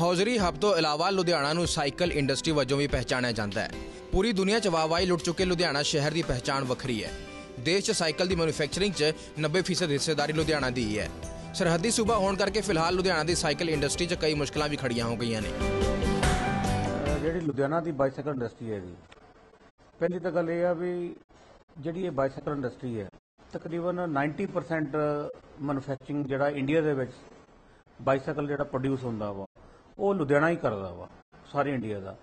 Hosiery ਹੱਬ ਤੋਂ ਇਲਾਵਾ ਲੁਧਿਆਣਾ ਨੂੰ ਸਾਈਕਲ ਇੰਡਸਟਰੀ ਵਜੋਂ ਵੀ ਪਹਿਚਾਣਿਆ ਜਾਂਦਾ ਹੈ। ਪੂਰੀ ਦੁਨੀਆ 'ਚ ਵਾਹਵਾਈ ਲੁੱਟ ਚੁੱਕੇ ਲੁਧਿਆਣਾ ਸ਼ਹਿਰ ਦੀ ਪਹਿਚਾਣ ਵੱਖਰੀ ਹੈ। ਦੇਸ਼ 'ਚ ਸਾਈਕਲ ਦੀ ਮੈਨੂਫੈਕਚਰਿੰਗ 'ਚ 90% ਹਿੱਸੇਦਾਰੀ ਲੁਧਿਆਣਾ ਦੀ ਹੀ ਹੈ। ਸਰਹੱਦੀ ਸੂਬਾ ਹੋਣ ਕਰਕੇ ਫਿਲਹਾਲ ਲੁਧਿਆਣਾ ਦੀ ਸਾਈਕਲ ਇੰਡਸਟਰੀ 'ਚ ਕਈ ਮੁਸ਼ਕਲਾਂ ਵੀ ਖੜੀਆਂ ਹੋ ਗਈਆਂ ਨੇ। ਅਹ ਜਿਹੜੀ ਲੁਧਿਆਣਾ ਦੀ ਬਾਈਸਾਈਕਲ ਇੰਡਸਟਰੀ ਹੈ ਜੀ ਪਹਿਲੀ ਤਾਂ ਗੱਲ ਇਹ ਆ ਵੀ ਜਿਹੜੀ ਇਹ ਬਾਈਸਾਈਕਲ ਇੰਡਸਟਰੀ ਹੈ, ਤਕਰੀਬਨ 90% ਮੈਨੂਫੈਕਚਰਿੰਗ ਜਿਹੜਾ ਇੰਡੀਆ ਦੇ ਵਿੱਚ ਬਾਈਸਾਈਕਲ ਜਿਹੜਾ ਪ੍ਰੋਡਿਊਸ ਹੁੰਦਾ ਵਾ ਉਹ ਲੁਧਿਆਣਾ ਹੀ ਕਰਦਾ ਵਾ, ਸਾਰੇ ਇੰਡੀਆ ਦਾ।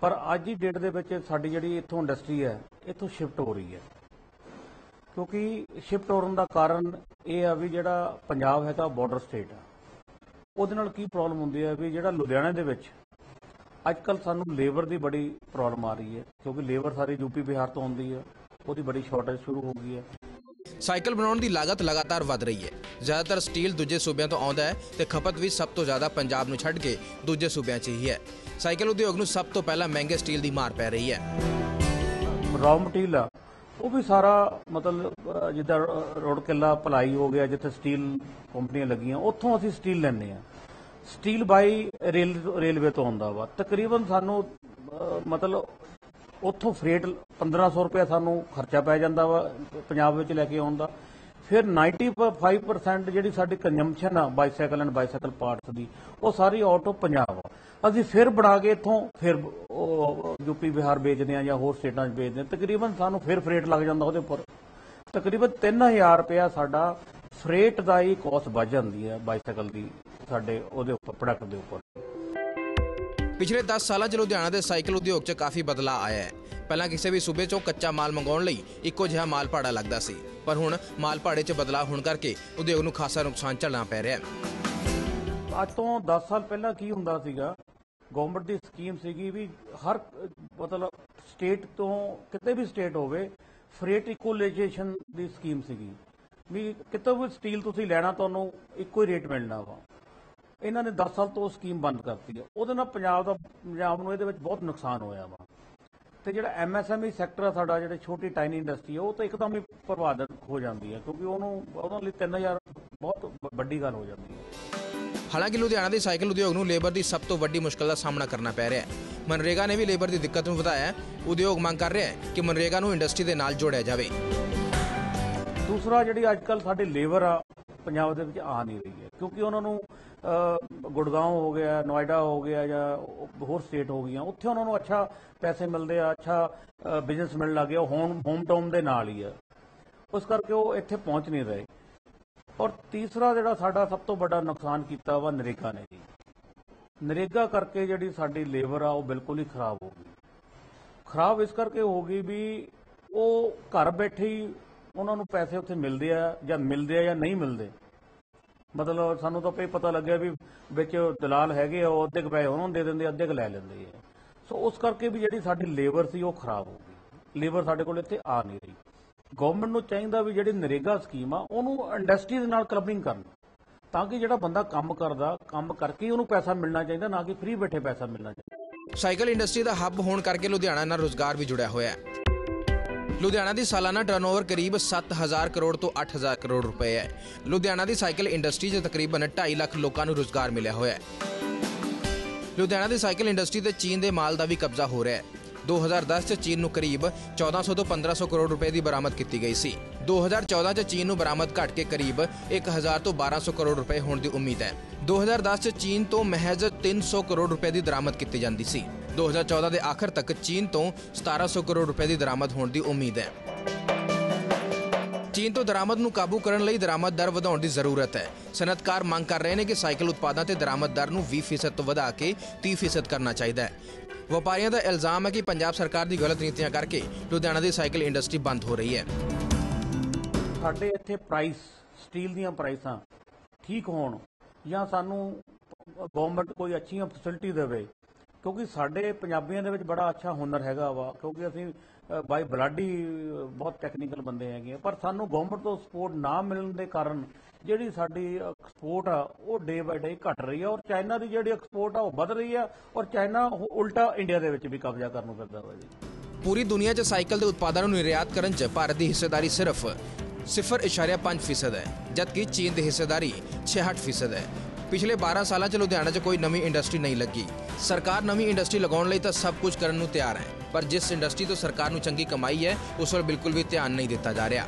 ਪਰ ਅੱਜ ਦੀ ਡੇਟ ਦੇ ਵਿੱਚ ਸਾਡੀ ਜਿਹੜੀ ਇੱਥੋਂ ਇੰਡਸਟਰੀ ਹੈ, ਇੱਥੋਂ ਸ਼ਿਫਟ ਹੋ ਰਹੀ ਹੈ। ਕਿਉਂਕਿ ਸ਼ਿਫਟ ਹੋਣ ਦਾ ਕਾਰਨ ਇਹ ਆ ਵੀ ਜਿਹੜਾ ਪੰਜਾਬ ਹੈਗਾ ਬਾਰਡਰ ਸਟੇਟ ਆ। ਉਹਦੇ ਨਾਲ ਕੀ ਪ੍ਰੋਬਲਮ ਹੁੰਦੀ ਹੈ ਵੀ ਜਿਹੜਾ ਲੁਧਿਆਣਾ ਦੇ ਵਿੱਚ ਅੱਜ ਕੱਲ ਸਾਨੂੰ ਲੇਬਰ ਦੀ ਬੜੀ ਪ੍ਰੋਬਲਮ ਆ ਰਹੀ ਹੈ, ਕਿਉਂਕਿ ਲੇਬਰ ਸਾਰੀ ਯੂਪੀ ਬਿਹਾਰ ਤੋਂ ਆਉਂਦੀ ਹੈ। ਉਹਦੀ ਬੜੀ ਸ਼ਾਰਟੇਜ ਸ਼ੁਰੂ ਹੋ ਗਈ ਹੈ। ਸਾਈਕਲ ਬਣਾਉਣ ਦੀ ਲਾਗਤ ਲਗਾਤਾਰ ਵਧ ਰਹੀ ਹੈ। ਜ਼ਿਆਦਾਤਰ ਸਟੀਲ ਦੂਜੇ ਸੂਬਿਆਂ ਤੋਂ ਆਉਂਦਾ ਹੈ ਤੇ ਖਪਤ ਵੀ ਸਭ ਤੋਂ ਜ਼ਿਆਦਾ ਪੰਜਾਬ ਨੂੰ ਛੱਡ ਕੇ ਦੂਜੇ ਸੂਬਿਆਂ 'ਚ ਹੀ ਹੈ। ਸਾਈਕਲ ਉਦਯੋਗ ਨੂੰ ਸਭ ਤੋਂ ਪਹਿਲਾਂ ਮਹਿੰਗੇ ਸਟੀਲ ਦੀ ਮਾਰ ਪੈ ਰਹੀ ਹੈ। ਰॉ ਮਟੀਰੀਅਲ ਉਹ ਵੀ ਸਾਰਾ ਮਤਲਬ ਜਿੱਦਾਂ ਰ- ਰੋੜਕਿਲਾ ਭਲਾਈ ਹੋ ਗਿਆ, ਜਿੱਥੇ ਸਟੀਲ ਕੰਪਨੀਆਂ ਲੱਗੀਆਂ, ਉੱਥੋਂ ਅਸੀਂ ਸਟੀਲ ਲੈਂਦੇ ਆ ਸਟੀਲ ਬਾਈ ਰੇਲ, ਰੇਲਵੇ ਤੋਂ ਆਉਂਦਾ ਵਾ। ਤਕਰੀਬਨ ਸਾਨੂੰ ਮਤਲਬ ਉੱਥੋਂ ਫਰੇਟ 1500 ਰੁਪਏ ਸਾਨੂੰ ਖਰਚਾ ਪੈ ਜਾਂਦਾ ਵਾ, ਪੰਜਾਬ ਵਿੱਚ ਲੈ ਕੇ ਆਉਣ ਦਾ। ਫਿਰ 95% ਜਿਹੜੀ ਸਾਡੀ ਕੰਜ਼ੰਪਸ਼ਨ ਆ ਬਾਈਸਾਈਕਲ ਐਂਡ ਬਾਈਸਾਈਕਲ ਪਾਰਟਸ ਦੀ, ਉਹ ਸਾਰੀ ਆਊਟ ਆਫ ਪੰਜਾਬ ਆ। ਅਸੀਂ ਫਿਰ ਬਣਾ ਕੇ ਇੱਥੋਂ ਫਿਰ ਉਹ ਯੂਪੀ ਬਿਹਾਰ ਵੇਚਦੇ ਆ ਜਾਂ ਹੋਰ ਸਟੇਟਾਂ 'ਚ ਵੇਚਦੇ ਆ। ਤਕਰੀਬਨ ਸਾਨੂੰ ਫਿਰ ਫਰੇਟ ਲੱਗ ਜਾਂਦਾ ਉਹਦੇ ਉੱਪਰ। ਤਕਰੀਬਨ 3000 ਰੁਪਇਆ ਸਾਡਾ ਫਰੇਟ ਦਾ ਹੀ ਕੋਸਟ ਵੱਧ ਜਾਂਦੀ ਹੈ ਬਾਈਸਾਈਕਲ ਦੀ, ਸਾਡੇ ਉਹਦੇ ਉੱਪਰ ਪ੍ਰੋਡਕਟ ਦੇ ਉੱਪਰ। ਪਿਛਲੇ 10 ਸਾਲਾਂ 'ਚ ਲੁਧਿਆਣਾ ਦੇ ਸਾਈਕਲ ਉਦਯੋਗ 'ਚ ਕਾਫੀ ਬਦਲਾਅ ਆਇਆ ਹੈ। ਪਹਿਲਾਂ ਕਿਸੇ ਵੀ ਸੂਬੇ 'ਚੋਂ ਕੱਚਾ ਮਾਲ ਮੰਗਾਉਣ ਲਈ ਇੱਕੋ ਜਿਹਾ ਮਾਲ ਭਾੜਾ ਲੱਗਦਾ ਸੀ। ਪਰ ਹੁਣ ਮਾਲ ਭਾੜੇ 'ਚ ਬਦਲਾਅ ਹੋਣ ਕਰਕੇ ਉਦਯੋਗ ਨੂੰ ਖਾਸਾ ਨੁਕਸਾਨ ਝੱਲਣਾ ਪੈ ਰਿਹਾ ਹੈ। ਅੱਜ ਤੋਂ 10 ਸਾਲ ਪਹਿਲਾਂ ਕੀ ਹੁੰਦਾ ਸੀਗਾ? ਗਵਰਨਮੈਂਟ ਦੀ ਸਕੀਮ ਸੀਗੀ ਵੀ ਹਰ, ਮਤਲਬ ਸਟੇਟ ਤੋਂ ਕਿਤੇ ਵੀ ਸਟੇਟ ਹੋਵੇ ਫਰੇਟ ਇਕੁਅਲਾਈਜੇਸ਼ਨ ਦੀ ਸਕੀਮ ਸੀਗੀ। ਵੀ ਕਿਤੋਂ ਵੀ ਸਟੀਲ ਤੁਸੀਂ ਲੈਣਾ, ਤੁਹਾਨੂੰ ਇੱਕੋ ਹੀ ਰੇਟ ਮਿਲਣਾ ਵਾ। ਇਹਨਾਂ ਨੇ 10 ਸਾਲ ਤੋਂ ਸਕੀਮ ਬੰਦ ਕਰਤੀ ਹੈ। ਉਹਦੇ ਨਾਲ ਪੰਜਾਬ ਦਾ ਪੰਜਾਬ ਨੂੰ ਇਹਦੇ ਵਿੱਚ ਬਹੁਤ ਨੁਕਸਾਨ ਹੋਇਆ ਵਾ। ਤੇ ਜਿਹੜਾ ਐਮਐਸਐਮਈ ਸੈਕਟਰ ਆ ਸਾਡਾ ਜਿਹੜੇ ਛੋਟੀ ਟਾਈਨੀ ਇੰਡਸਟਰੀ ਆ ਉਹ ਤਾਂ ਇੱਕਦਮ ਹੀ ਪ੍ਰਭਾਵਿਤ ਹੋ ਜਾਂਦੀ ਹੈ ਕਿਉਂਕਿ ਉਹਨੂੰ ਉਹਨਾਂ ਲਈ 3000 ਬਹੁਤ ਵੱਡੀ ਗੱਲ ਹੋ ਜਾਂਦੀ ਹੈ। ਹਾਲਾਂਕਿ ਲੁਧਿਆਣਾ ਦੇ ਸਾਈਕਲ ਉਦਯੋਗ ਨੂੰ ਲੇਬਰ ਦੀ ਸਭ ਤੋਂ ਵੱਡੀ ਮੁਸ਼ਕਲ ਦਾ ਸਾਹਮਣਾ ਕਰਨਾ ਪੈ ਰਿਹਾ ਹੈ। ਮਨਰੇਗਾ ਨੇ ਵੀ ਲੇਬਰ ਦੀ ਦਿੱਕਤ ਨੂੰ ਵਧਾਇਆ ਹੈ। ਉਦਯੋਗ ਮੰਗ ਕਰ ਰਿਹਾ ਹੈ ਕਿ ਮਨਰੇਗਾ ਨੂੰ ਇੰਡਸਟਰੀ ਦੇ ਨਾਲ ਜੋੜਿਆ ਜਾਵੇ। ਦੂਸਰਾ ਜਿਹੜੀ ਅੱਜ ਕੱਲ ਸਾਡੀ ਲੇਬਰ ਆ ਪੰਜਾਬ ਦੇ ਵਿੱਚ ਆ ਨਹੀਂ ਰਹੀ ਹੈ ਕਿਉਂਕਿ ਉਹਨਾਂ ਨੂੰ ਗੁੜਗਾਉਂ ਹੋ ਗਿਆ, ਨੋਇਡਾ ਹੋ ਗਿਆ ਜਾਂ ਹੋਰ ਸਟੇਟ ਹੋ ਗਈਆਂ, ਉੱਥੇ ਉਹਨਾਂ ਨੂੰ ਅੱਛਾ ਪੈਸੇ ਮਿਲਦੇ ਆ, ਅੱਛਾ ਬਿਜ਼ਨਸ ਮਿਲਣ ਲੱਗ ਗਿਆ, ਉਹ ਹੋਮ ਹੋਮ ਟਾਊਨ ਦੇ ਨਾਲ ਹੀ ਆ। ਉਸ ਕਰਕੇ ਉਹ ਇੱਥੇ ਪਹੁੰਚ ਨਹੀਂ ਰਹੇ। ਔਰ ਤੀਸਰਾ ਜਿਹੜਾ ਸਾਡਾ ਸਭ ਤੋਂ ਵੱਡਾ ਨੁਕਸਾਨ ਕੀਤਾ ਵਾ ਨਰੇਗਾ ਨੇ ਜੀ। ਨਰੇਗਾ ਕਰਕੇ ਜਿਹੜੀ ਸਾਡੀ ਲੇਬਰ ਆ, ਉਹ ਬਿਲਕੁਲ ਹੀ ਖਰਾਬ ਹੋ ਗਈ। ਖਰਾਬ ਇਸ ਕਰਕੇ ਹੋ ਗਈ ਵੀ ਉਹ ਘਰ ਬੈਠੇ ਹੀ ਉਹਨਾਂ ਨੂੰ ਪੈਸੇ ਉੱਥੇ ਮਿਲਦੇ ਆ ਜਾਂ ਮਿਲਦੇ ਆ ਜਾਂ ਨਹੀਂ ਮਿਲਦੇ। ਮਤਲਬ ਸਾਨੂੰ ਤਾਂ ਪਈ ਪਤਾ ਲੱਗਿਆ ਵੀ ਵਿੱਚ ਦਲਾਲ ਹੈਗੇ ਆ, ਉਹ ਅੱਧੇ ਕੁ ਪੈਸੇ ਉਹਨਾਂ ਨੂੰ ਦੇ ਦਿੰਦੇ, ਅੱਧੇ ਕੁ ਲੈ ਲੈਂਦੇ ਆ। ਸੋ ਉਸ ਕਰਕੇ ਵੀ ਜਿਹੜੀ ਸਾਡੀ ਲੇਬਰ ਸੀ ਉਹ ਖਰਾਬ ਹੋ ਗਈ। ਲੇਬਰ ਸਾਡੇ ਕੋਲ ਇੱਥੇ ਆ ਨਹੀਂ ਰਹੀ। ਗਵਰਨਮੈਂਟ ਨੂੰ ਚਾਹੀਦਾ ਵੀ ਜਿਹੜੀ ਨਰੇਗਾ ਸਕੀਮ ਆ, ਉਹਨੂੰ ਇੰਡਸਟਰੀ ਦੇ ਨਾਲ ਕਲਬਿੰਗ ਕਰਨ। ਤਾਂ ਕਿ ਜਿਹੜਾ ਬੰਦਾ ਕੰਮ ਕਰਦਾ, ਕੰਮ ਕਰਕੇ ਉਹਨੂੰ ਪੈਸਾ ਮਿਲਣਾ ਚਾਹੀਦਾ, ਨਾ ਕਿ ਫ੍ਰੀ ਬੈਠੇ ਪੈਸਾ ਮਿਲਣਾ ਚਾਹੀਦਾ। ਸਾਈਕਲ ਇੰਡਸਟਰੀ ਦਾ ਹੱਬ ਹੋਣ ਕਰਕੇ ਲੁਧਿਆਣਾ ਨਾਲ ਰੋਜ਼ਗਾਰ ਵੀ ਜੁੜਿਆ ਹੋਇਆ ਹੈ। ਲੁਧਿਆਣਾ ਦੀ ਸਾਲਾਨਾ ਟਰਨਓਵਰ ਕਰੀਬ 7000 ਕਰੋੜ ਤੋਂ 8000 ਕਰੋੜ ਰੁਪਏ ਹੈ। ਲੁਧਿਆਣਾ ਦੀ ਸਾਈਕਲ ਇੰਡਸਟਰੀ 'ਚ ਤਕਰੀਬਨ 2.5 ਲੱਖ ਲੋਕਾਂ ਨੂੰ ਰੋਜ਼ਗਾਰ ਮਿਲਿਆ ਹੋਇਆ ਹੈ। ਲੁਧਿਆਣਾ ਦੀ ਸਾਈਕਲ ਇੰਡਸਟਰੀ ਤੇ ਚੀਨ ਦੇ ਮਾਲ ਦਾ ਵੀ ਕਬਜ਼ਾ ਹੋ ਰਿਹਾ ਹੈ। 2010 ਚ ਚੀਨ ਨੂੰ ਕਰੀਬ 1400 ਤੋਂ 1500 ਕਰੋੜ ਰੁਪਏ ਦੀ ਬਰਾਮਦ ਕੀਤੀ ਗਈ ਸੀ। 2014 ਚ ਚੀਨ ਨੂੰ ਬਰਾਮਦ ਘਟ ਕੇ ਕਰੀਬ 1000 ਤੋਂ 1200 ਕਰੋੜ ਰੁਪਏ ਹੋਣ ਦੀ ਉਮੀਦ ਹੈ। 2010 ਚ ਚੀਨ ਤੋਂ ਮਹਿਜ਼ 300 ਕਰੋੜ ਰੁਪਏ ਦੀ ਦਰਾਮਦ ਕੀਤੀ ਜਾਂਦੀ ਸੀ। 2014 ਦੇ ਆਖਰ ਤੱਕ ਚੀਨ ਤੋਂ 1700 ਕਰੋੜ ਰੁਪਏ ਦੀ ਦਰਾਮਦ ਹੋਣ ਦੀ ਉਮੀਦ ਹੈ। ਚੀਨ ਤੋਂ ਦਰਾਮਦ ਨੂੰ ਕਾਬੂ ਕਰਨ ਲਈ ਦਰਾਮਦ ਦਰ ਵਧਾਉਣ ਦੀ ਜ਼ਰੂਰਤ ਹੈ। ਸਨਅਤਕਾਰ ਮੰਗ ਕਰ ਰਹੇ ਨੇ ਕਿ ਸਾਈਕਲ ਉਤਪਾਦਾਂ ਤੇ ਦਰਾਮਦ ਦਰ ਨੂੰ 20% ਤੋਂ ਵਧਾ ਕੇ 30% ਕਰਨਾ ਚਾਹੀਦਾ ਹੈ। ਵਪਾਰੀਆਂ ਦਾ ਇਲਜ਼ਾਮ ਹੈ ਕਿ ਪੰਜਾਬ ਸਰਕਾਰ ਦੀ ਗਲਤ ਨੀਤੀਆਂ ਕਰਕੇ ਲੁਧਿਆਣਾ ਦੀ ਸਾਈਕਲ ਇੰਡਸਟਰੀ ਬੰਦ ਹੋ ਰਹੀ ਹੈ। ਸਾਡੇ ਇੱਥੇ ਪ੍ਰਾਈਸ ਸਟੀਲ ਦੀਆਂ ਪ੍ਰਾਈਸਾਂ ਠੀਕ ਹੋਣ ਜਾਂ ਸਾਨੂੰ ਗਵਰਨਮੈਂਟ ਕੋਈ ਅੱਛੀਆਂ ਫੈਸਿਲਿਟੀ ਦੇਵੇ ਕਿਉਂਕਿ ਸਾਡੇ ਪੰਜਾਬੀਆਂ ਦੇ ਵਿੱਚ ਬੜਾ ਅੱਛਾ ਹੁਨਰ ਹੈਗਾ ਵਾ, ਕਿਉਂਕਿ ਅਸੀਂ ਬਾਈ ਬਲਾਡੀ ਬਹੁਤ ਟੈਕਨੀਕਲ ਬੰਦੇ ਹੈਗੇ ਪਰ ਸਾਨੂੰ ਗਵਰਨਮੈਂਟ ਤੋਂ ਸਪੋਰਟ ਨਾ ਮਿਲਣ ਦੇ ਕਾਰਨ ਜਿਹੜੀ ਸਾਡੀ ਐਕਸਪੋਰਟ ਆ, ਉਹ ਡੇ ਬਾਈ ਡੇ ਘਟ ਰਹੀ ਆ, ਔਰ ਚਾਈਨਾ ਦੀ ਜਿਹੜੀ ਐਕਸਪੋਰਟ ਆ, ਉਹ ਵੱਧ ਰਹੀ ਆ, ਔਰ ਚਾਈਨਾ ਉਲਟਾ ਇੰਡੀਆ ਦੇ ਵਿੱਚ ਵੀ ਕਬਜ਼ਾ ਕਰਨ ਨੂੰ ਫਿਰਦਾ ਵਾ ਜੀ। ਪੂਰੀ ਦੁਨੀਆ 'ਚ ਸਾਈਕਲ ਦੇ ਉਤਪਾਦਾਂ ਨੂੰ ਨਿਰਯਾਤ ਕਰਨ 'ਚ ਭਾਰਤ ਦੀ ਹਿੱਸੇਦਾਰੀ ਸਿਰਫ 0.5% ਹੈ, ਜਦਕਿ ਚੀਨ ਦੀ ਹਿੱਸੇਦਾਰੀ 66% ਹੈ। ਪਿਛਲੇ 12 ਸਾਲਾਂ 'ਚ ਲੁਧਿਆਣਾ 'ਚ ਕੋਈ ਨਵੀਂ ਇੰਡਸਟਰੀ ਨਹੀਂ ਲੱਗੀ। ਸਰਕਾਰ ਨਵੀਂ ਇੰਡਸਟਰੀ ਲਗਾਉਣ ਲਈ ਤਾਂ ਸਭ ਕੁਝ ਕਰਨ ਨੂੰ ਤਿਆਰ ਹੈ। ਪਰ ਜਿਸ ਇੰਡਸਟਰੀ ਤੋਂ ਸਰਕਾਰ ਨੂੰ ਚੰਗੀ ਕਮਾਈ ਹੈ, ਉਸ ਵੱਲ ਬਿਲਕੁਲ ਵੀ ਧਿਆਨ ਨਹੀਂ ਦਿੱਤਾ ਜਾ ਰਿਹਾ।